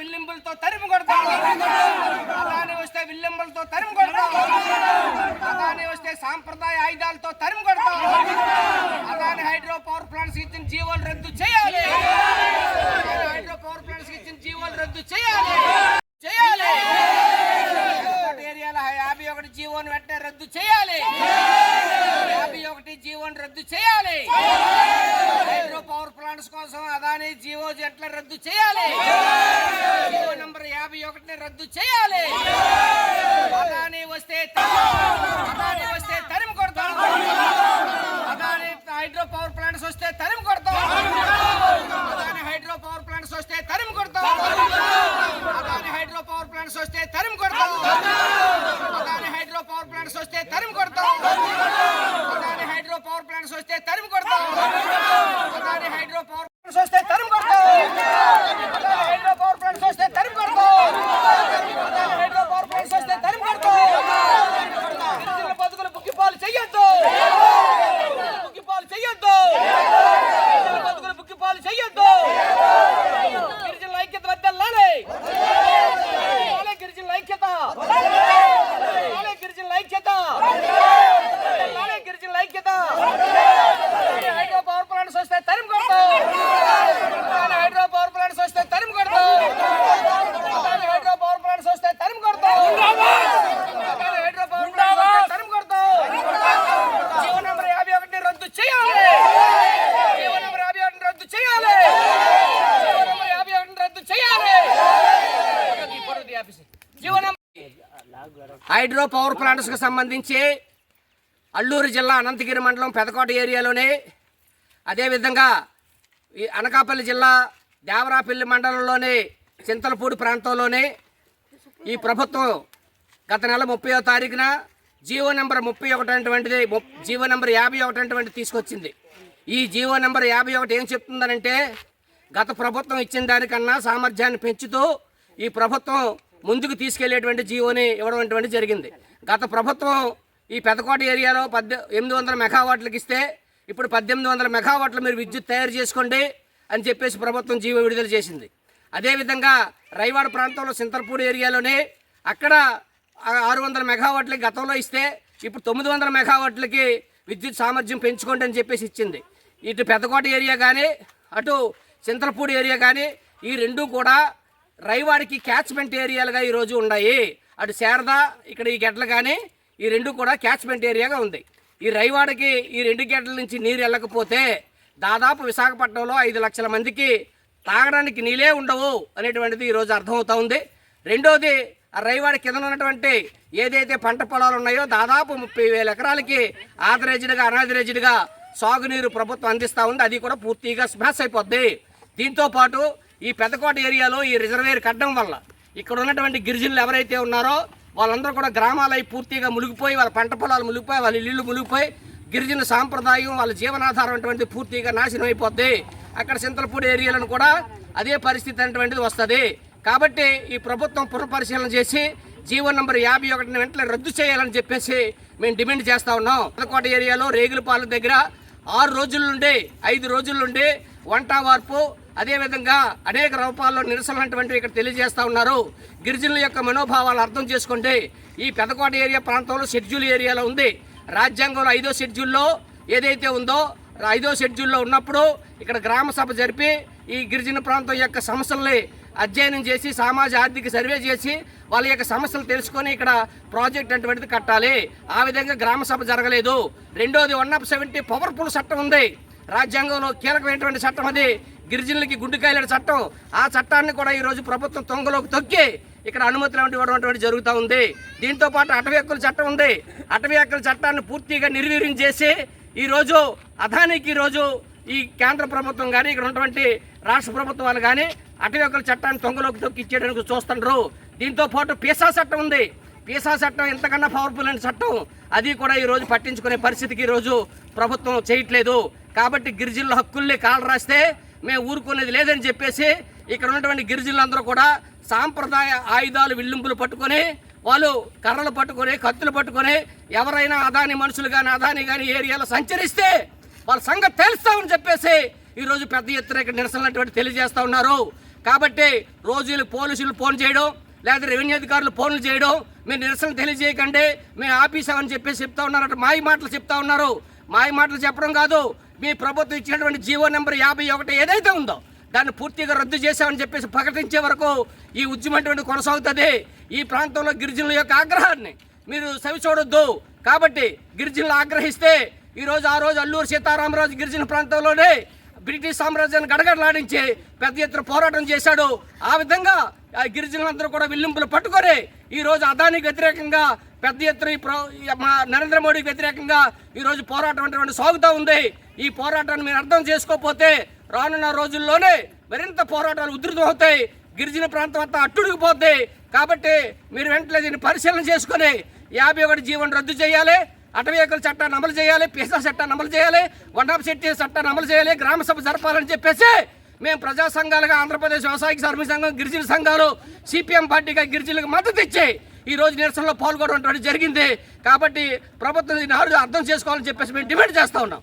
విల్లింపులతో తరిమి కొడతాం. అదాని వస్తే విల్లింపులతో తరిమి కొడతాం. వస్తే సాంప్రదాయ ఆయుధాలతో తరిమి కొడతాం. అదాని హైడ్రో పవర్ ప్లాంట్స్ ఇచ్చిన జీవోలు రద్దు చేయాలి. హైడ్రో పవర్ ప్లాంట్స్ ఇచ్చిన జీవోలు రద్దు చేయాలి. చేయాలి. ఏరియాలో ఏరియాల యాభై ఒకటి జీవోని వెంటనే రద్దు చేయాలి. యాభై ఒకటి జీవోని రద్దు చేయాలి. హైడ్రో పవర్ ప్లాంట్స్ కోసం అదాని జీవో జట్ల రద్దు చేయాలి జీవో నంబర్ యాభై ఒకటిని రద్దు చేయాలి. అదాని వస్తే అదాని వస్తే తరిమి కొడతాం. అదాని హైడ్రో పవర్ ప్లాంట్స్ వస్తే తరిమి కొడతాం. అదాని హైడ్రో పవర్ ప్లాంట్స్ వస్తే తరిమి కొడతాం. అదాని హైడ్రో పవర్ ప్లాంట్స్ వస్తే తరిమి కొడతాం. అదాని హైడ్రో పవర్ ప్లాంట్స్ వస్తే తరిమి కొడతాం. అదాని హైడ్రో పవర్ ప్లాంట్స్ వస్తే తరిమి కొడతాం. అదాని హైడ్రో పవర్ ప్లాంట్స్ వస్తే తరిమి కొడతాం అదాని హైడ్రో పవర్ ప్లాంట్స్ వస్తే తరిమి కొడతాం అదాని హైడ్రో పవర్ ప్లాంట్స్ వస్తే తరిమి కొడతాం గిరిజనుల బతుకులు బుక్కిపాలు చెయ్యొద్దు బుక్కిపాలు చెయ్యొద్దు గిరిజనుల బతుకులు బుక్కిపాలు చెయ్యొద్దు గిరిజనుల ఐక్యత వద్దల్లాలి లాలే గిరిజనుల ఐక్యత లాలే గిరిజనుల ఐక్యత లాలే గిరిజనుల ఐక్యత హైడ్రో పవర్ ప్లాంట్స్ వస్తే తరిమి కొడతాం అదాని హైడ్రో పవర్ ప్లాంట్స్ వస్తే తరిమి కొడతాం అదాని హైడ్రో పవర్ ప్లాంట్స్ వస్తే తరిమి కొడతాం అదాని హైడ్రో పవర్ ప్లాంట్స్ వస్తే తరిమి కొడతాం జీవో నంబర్ యాభై ఒకటిని రద్దు చేయాలి జీవో నంబర్ యాభై ఒకటిని రద్దు చేయాలి జీవో నంబర్ యాభై ఒకటిని రద్దు చేయాలి ఈ పొరుగు office. GO number hydro power ప్లాంట్స్కి సంబంధించి అల్లూరు జిల్లా అనంతగిరి మండలం పెదకోట ఏరియాలోనే అదేవిధంగా ఈ అనకాపల్లి జిల్లా దేవరాపల్లి మండలంలోని చింతలపూడి ప్రాంతంలోనే ఈ ప్రభుత్వం గత నెల ముప్పయో తారీఖున జీవో నెంబర్ ముప్పై ఒకటి అటువంటిది ముప్- జీవో నెంబర్ యాభై ఒకటి అటువంటిది తీసుకొచ్చింది. ఈ జీవో నెంబర్ యాభై ఒకటి ఏం చెప్తుందనంటే గత ప్రభుత్వం ఇచ్చిన దానికన్నా సామర్థ్యాన్ని పెంచుతూ ఈ ప్రభుత్వం ముందుకు తీసుకెళ్ళేటువంటి జీవోని ఇవ్వడం అటువంటి జరిగింది. గత ప్రభుత్వం ఈ పెదకోట ఏరియాలో పద్దె ఎనిమిది వందల మెగావాట్లకు ఇస్తే ఇప్పుడు పద్దెనిమిది వందల మెగావాట్లు మీరు విద్యుత్ తయారు చేసుకోండి అని చెప్పేసి ప్రభుత్వం జీవో విడుదల చేసింది. అదేవిధంగా రైవాడ ప్రాంతంలో సింతర్పూడి ఏరియాలోనే అక్కడ ఆరు వందల మెగావాట్లకి గతంలో ఇస్తే ఇప్పుడు తొమ్మిది వందల మెగావాట్లకి విద్యుత్ సామర్థ్యం పెంచుకోండి అని చెప్పేసి ఇచ్చింది. ఇటు పెద్దకోట ఏరియా కానీ అటు చింతలపూడి ఏరియా కానీ ఈ రెండు కూడా రైవాడికి క్యాచ్మెంట్ ఏరియాలుగా ఈరోజు ఉన్నాయి. అటు శారద ఇక్కడ ఈ గెడ్లు కానీ ఈ రెండు కూడా క్యాచ్మెంట్ ఏరియాగా ఉంది. ఈ రైవాడకి ఈ రెండు గెడ్ల నుంచి నీరు వెళ్ళకపోతే దాదాపు విశాఖపట్నంలో ఐదు లక్షల మందికి తాగడానికి నీళ్ళే ఉండవు అనేటువంటిది ఈరోజు అర్థమవుతా ఉంది. రెండోది ఆ రైవాడి కింద ఉన్నటువంటి ఏదైతే పంట పొలాలు ఉన్నాయో దాదాపు ముప్పై వేల ఎకరాలకి ఆథరైజ్డ్గా అనాథరైజ్డ్గా సాగునీరు ప్రభుత్వం అందిస్తూ ఉంది. అది కూడా పూర్తిగా స్మాష్ అయిపోద్ది. దీంతో పాటు ఈ పెద్దకోట ఏరియాలో ఈ రిజర్వేర్ కట్టడం వల్ల ఇక్కడ ఉన్నటువంటి గిరిజనులు ఎవరైతే ఉన్నారో వాళ్ళందరూ కూడా గ్రామాలై పూర్తిగా మునిగిపోయి వాళ్ళ పంట పొలాలు మునిగిపోయి వాళ్ళ ఇల్లు మునిగిపోయి గిరిజన సాంప్రదాయం వాళ్ళ జీవనాధారం అటువంటిది పూర్తిగా నాశనం అయిపోద్ది. అక్కడ చింతలపూడి ఏరియాలను కూడా అదే పరిస్థితి అటువంటిది వస్తుంది. కాబట్టి ఈ ప్రభుత్వం పునఃపరిశీలన చేసి జీవో నంబర్ యాభై ఒకటిని వెంటనే రద్దు చేయాలని చెప్పేసి మేము డిమాండ్ చేస్తా ఉన్నాం. పెదకోట ఏరియాలో రేగులపాలెం దగ్గర ఆరు రోజుల నుండి ఐదు రోజుల నుండి వంట వార్పు అదేవిధంగా అనేక రూపాల్లో నిరసనటువంటివి ఇక్కడ తెలియజేస్తూ ఉన్నారు. గిరిజనుల యొక్క మనోభావాలు అర్థం చేసుకోండి ఈ పెదకోట ఏరియా ప్రాంతంలో షెడ్యూల్ ఏరియాలో ఉంది. రాజ్యాంగంలో ఐదో షెడ్యూల్లో ఏదైతే ఉందో ఐదో షెడ్యూల్లో ఉన్నప్పుడు ఇక్కడ గ్రామ సభ జరిపి ఈ గిరిజన ప్రాంతం యొక్క సమస్యల్ని అధ్యయనం చేసి సామాజ ఆర్థిక సర్వే చేసి వాళ్ళ యొక్క సమస్యలు తెలుసుకొని ఇక్కడ ప్రాజెక్ట్ అటువంటిది కట్టాలి. ఆ విధంగా గ్రామ సభ జరగలేదు. రెండోది వన్ ఆఫ్ సెవెంటీ పవర్ఫుల్ చట్టం ఉంది. రాజ్యాంగంలో కీలకమైనటువంటి చట్టం అది. గిరిజనులకి గుండెకాయల చట్టం. ఆ చట్టాన్ని కూడా ఈరోజు ప్రభుత్వం తొంగలోకి తొక్కి ఇక్కడ అనుమతులు వంటి ఇవ్వడం జరుగుతూ ఉంది. దీంతో పాటు అటవీ హక్కుల చట్టం ఉంది. అటవీ హక్కుల చట్టాన్ని పూర్తిగా నిర్వీర్యం చేసి ఈరోజు అదానికి ఈరోజు ఈ కేంద్ర ప్రభుత్వం కానీ ఇక్కడ ఉన్నటువంటి రాష్ట్ర ప్రభుత్వాలు కానీ అటవీ హక్కుల చట్టాన్ని తొంగలోకి తొక్కి ఇచ్చేయడానికి చూస్తుండ్రు. దీంతో పాటు పీసా చట్టం ఉంది. పీసా చట్టం ఎంతకన్నా పవర్ఫుల్ అయిన చట్టం. అది కూడా ఈ రోజు పట్టించుకునే పరిస్థితికి ఈరోజు రోజు ప్రభుత్వం చేయట్లేదు. కాబట్టి గిరిజనుల హక్కుల్ని కాలు రాస్తే మేము ఊరుకునేది లేదని చెప్పేసి ఇక్కడ ఉన్నటువంటి గిరిజనులందరూ కూడా సాంప్రదాయ ఆయుధాలు విల్లింపులు పట్టుకొని వాళ్ళు కర్రలు పట్టుకొని కత్తులు పట్టుకొని ఎవరైనా అదాని మనుషులు కానీ అదాని కానీ ఏరియాలో సంచరిస్తే వాళ్ళ సంగతి తెలుస్తామని చెప్పేసి ఈరోజు పెద్ద ఎత్తున ఇక్కడ నిరసనటువంటి తెలియజేస్తూ ఉన్నారు. కాబట్టి రోజులు పోలీసులు ఫోన్ చేయడం లేదా రెవెన్యూ అధికారులు ఫోన్లు చేయడం మీరు నిరసన తెలియజేయకండి మేము ఆపేసామని చెప్పేసి చెప్తా ఉన్నారట మాయ మాటలు చెప్తా ఉన్నారు. మాయ మాటలు చెప్పడం కాదు మీ ప్రభుత్వం ఇచ్చినటువంటి జీవో నెంబర్ యాభై ఒకటి ఏదైతే ఉందో దాన్ని పూర్తిగా రద్దు చేశామని చెప్పేసి ప్రకటించే వరకు ఈ ఉద్యమం అటువంటి కొనసాగుతుంది. ఈ ప్రాంతంలో గిరిజనుల యొక్క ఆగ్రహాన్ని మీరు సవి చూడొద్దు కాబట్టి గిరిజనులు ఆగ్రహిస్తే ఈరోజు ఆ రోజు అల్లూరు సీతారామరాజు గిరిజన ప్రాంతంలోనే బ్రిటిష్ సామ్రాజ్యాన్ని గడగడలాడించి పెద్ద ఎత్తున పోరాటం చేశాడు. ఆ విధంగా ఆ గిరిజనులందరూ కూడా విల్లింపులు పట్టుకొని ఈరోజు అదానికి వ్యతిరేకంగా పెద్ద ఎత్తున ఈ మా నరేంద్ర మోడీకి వ్యతిరేకంగా ఈరోజు పోరాటం అటువంటి సాగుతూ ఉంది. ఈ పోరాటాన్ని మీరు అర్థం చేసుకోకపోతే రానున్న రోజుల్లోనే మరింత పోరాటాలు ఉధృతం అవుతాయి. గిరిజన ప్రాంతం అంతా అట్టుడికిపోతాయి కాబట్టి మీరు వెంటనే దీన్ని పరిశీలన చేసుకొని యాభై ఒకటి జీవన రద్దు చేయాలి. అటవీ హక్కుల చట్టాన్ని అమలు చేయాలి. పీసా చట్టాన్ని అమలు చేయాలి. వన్ ఆఫ్ శెట్టి చట్టాన్ని అమలు చేయాలి. గ్రామ సభ జరపాలని చెప్పేసి మేము ప్రజా సంఘాలుగా ఆంధ్రప్రదేశ్ వ్యవసాయ కార్మిక సంఘం గిరిజన సంఘాలు సిపిఎం పార్టీగా గిరిజనులకు మద్దతు ఇచ్చి ఈ రోజు నిరసనలో పాల్గొనడం జరిగింది. కాబట్టి ప్రభుత్వం దీన్ని అర్థం చేసుకోవాలని చెప్పేసి మేము డిమాండ్ చేస్తా ఉన్నాం.